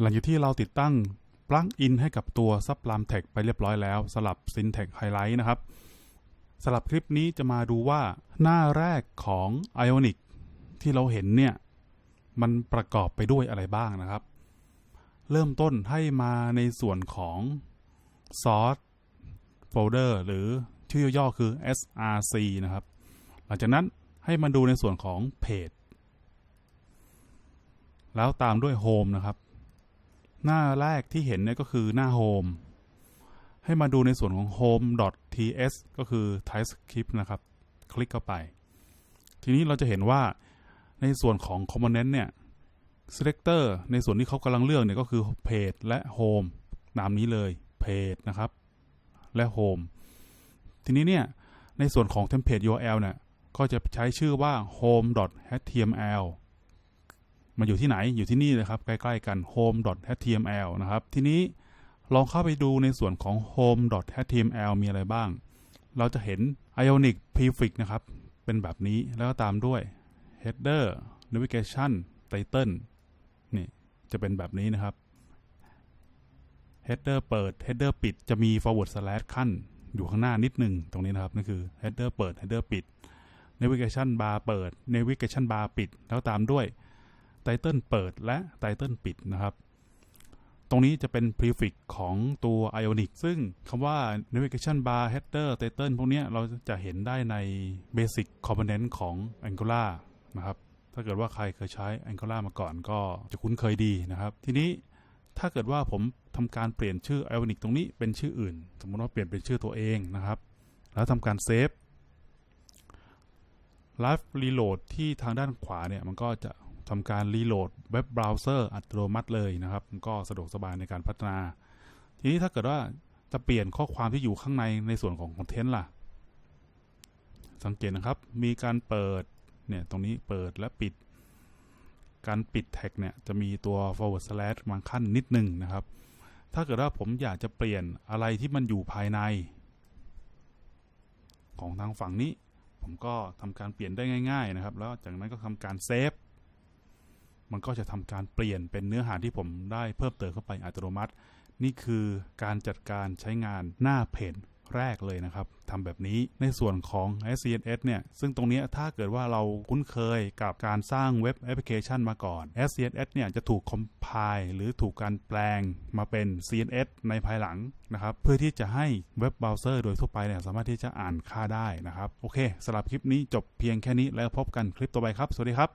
หลังจากที่เราติดตั้งปลั๊กอินให้กับตัว Sublime Text ไปเรียบร้อยแล้วสลับ Syntax Highlight นะครับสำหรับคลิปนี้จะมาดูว่าหน้าแรกของ Ionic ที่เราเห็นเนี่ย มันประกอบไปด้วยอะไรบ้างนะครับ เริ่มต้นให้มาในส่วนของ Source Folder หรือชื่อย่อๆคือ src นะครับ หลังจากนั้นให้มาดูในส่วนของเพจแล้วตามด้วย Home นะครับ หน้าแรกที่เห็นเนี่ยก็คือหน้า Home ให้มาดูในส่วนของ home.ts ก็คือ TypeScript นะครับ คลิกเข้าไป ทีนี้เราจะเห็นว่าในส่วนของ Component เนี่ย Selector ในส่วนที่เขากำลังเลือกเนี่ยก็คือ Page และ Home นามนี้เลย Page นะครับ และ Home ทีนี้เนี่ย ในส่วนของ Template URL เนี่ย ก็จะใช้ชื่อว่า home.html มันอยู่ที่ไหนอยู่ที่นี่เลยครับ ใกล้ๆกัน home.html นะครับ ทีนี้ลองเข้าไปดูในส่วนของ home.html มีอะไรบ้าง เราจะเห็น Ionic prefix นะครับ เป็นแบบนี้แล้วก็ตามด้วย header navigation title นี่จะเป็นแบบนี้นะครับ header เปิด header ปิด จะมี forward slash ขั้นอยู่ข้างหน้านิดหนึ่งตรงนี้นะครับนั่นคือ header เปิด header ปิด navigation bar เปิด navigation bar ปิด แล้วตามด้วย title เปิดและ title ปิดนะครับ ตรงนี้จะเป็น prefix ของตัว Ionic ซึ่งคำว่า navigation bar header title พวกนี้เราจะเห็นได้ใน basic component ของ Angular นะครับ ถ้าเกิดว่าใครเคยใช้ Angular มาก่อนก็จะคุ้นเคยดีนะครับ ทีนี้ถ้าเกิดว่าผมทำการเปลี่ยนชื่อ Ionic ตรงนี้เป็นชื่ออื่น สมมติว่าเปลี่ยนเป็นชื่อตัวเองนะครับ แล้วทำการเซฟ Live Reload ที่ทางด้านขวาเนี่ยมันก็จะ ทำการรีโหลดเว็บเบราว์เซอร์อัตโนมัติเลยนะครับมันก็สะดวกสบายในการพัฒนา ทีนี้ถ้าเกิดว่าจะเปลี่ยนข้อความที่อยู่ข้างในในส่วนของคอนเทนต์ล่ะ สังเกตนะครับ มีการเปิด เนี่ย ตรงนี้เปิดและปิด การปิดแท็กเนี่ย จะมีตัว forward slash บางขั้นนิดหนึ่งนะครับ ถ้าเกิดว่าผมอยากจะเปลี่ยนอะไรที่มันอยู่ภายใน ของทางฝั่งนี้ ผมก็ทำการเปลี่ยนได้ง่าย ๆ นะครับ แล้วจากนั้นก็ทำการเซฟ มันก็จะทำการเปลี่ยนเป็นเนื้อหาที่ผมได้เพิ่มเติมเข้าไปอัตโนมัติ นี่คือการจัดการใช้งานหน้าเพจแรกเลยนะครับทำแบบนี้ในส่วนของ SCSS เนี่ย ซึ่งตรงนี้ถ้าเกิดว่าเราคุ้นเคยกับการสร้างเว็บแอปพลิเคชันมาก่อน SCSS เนี่ยจะถูกคอมไพล์หรือถูกการแปลงมาเป็น CSS ในภายหลังนะครับ เพื่อที่จะให้เว็บเบราว์เซอร์โดยทั่วไปเนี่ยสามารถที่จะอ่านค่าได้นะครับ โอเคสำหรับคลิปนี้จบเพียงแค่นี้แล้วพบกันคลิปต่อไปครับ สวัสดีครับ